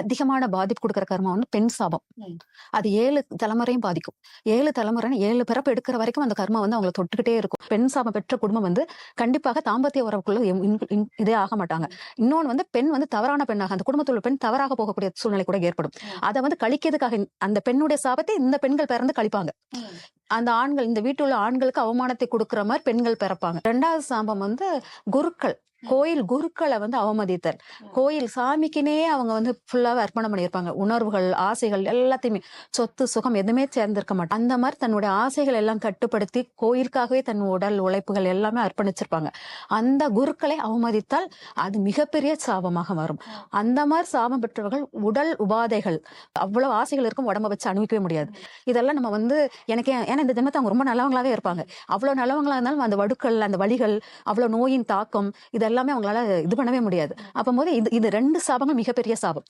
அதிகமான பாதிப்பு கொடுக்குற கர்மம் வந்து பெண் சாபம். அது ஏழு தலைமுறையும் பாதிக்கும். ஏழு தலைமுறை ஏழு பிறப்பு எடுக்கிற வரைக்கும் அந்த கர்மா வந்து அவங்களை தொட்டுக்கிட்டே இருக்கும். பெண் சாபம் பெற்ற குடும்பம் வந்து கண்டிப்பாக தாம்பத்திய உறவுக்குள்ள இதே ஆக மாட்டாங்க. இன்னொன்னு வந்து பெண் வந்து தவறான பெண்ணாக அந்த குடும்பத்தில் உள்ள பெண் தவறாக போகக்கூடிய சூழ்நிலை கூட ஏற்படும். அதை வந்து கழிக்கிறதுக்காக அந்த பெண்ணுடைய சாபத்தை இந்த பெண்கள் பிறந்து கழிப்பாங்க. அந்த ஆண்கள் இந்த வீட்டில் உள்ள ஆண்களுக்கு அவமானத்தை கொடுக்குற மாதிரி பெண்கள் பிறப்பாங்க. ரெண்டாவது சாபம் வந்து குருக்கள். கோயில் குருக்களை வந்து அவமதித்தல். கோயில் சாமிக்குனே அவங்க வந்து ஃபுல்லாக அர்ப்பணம் பண்ணியிருப்பாங்க. உணர்வுகள் ஆசைகள் எல்லாத்தையுமே. சொத்து சுகம் எதுவுமே சேர்ந்திருக்க மாட்டாங்க. அந்த மாதிரி தன்னுடைய ஆசைகள் எல்லாம் கட்டுப்படுத்தி கோயிலுக்காகவே தன் உடல் உழைப்புகள் எல்லாமே அர்ப்பணிச்சிருப்பாங்க. அந்த குருக்களை அவமதித்தால் அது மிகப்பெரிய சாபமாக வரும் அந்த மாதிரி சாபம் பெற்றவர்கள் உடல் உபாதைகள். அவ்வளவு ஆசைகள் இருக்கும் உடம்ப வச்சு அனுபவிக்கவே முடியாது. இதெல்லாம் நம்ம வந்து எனக்கு ஏன்- ஏன்னா இந்த ஜென்மத்தை அவங்க ரொம்ப நல்லவங்களாவே இருப்பாங்க. அவ்வளவு நல்லவங்களா இருந்தாலும் அந்த வடுக்கள் அந்த வலிகள் அவ்வளவு நோயின் தாக்கம் இதெல்லாமே அவங்களால இது பண்ணவே முடியாது. அப்போது இது இது ரெண்டு சாபங்கள் மிகப்பெரிய சாபம்.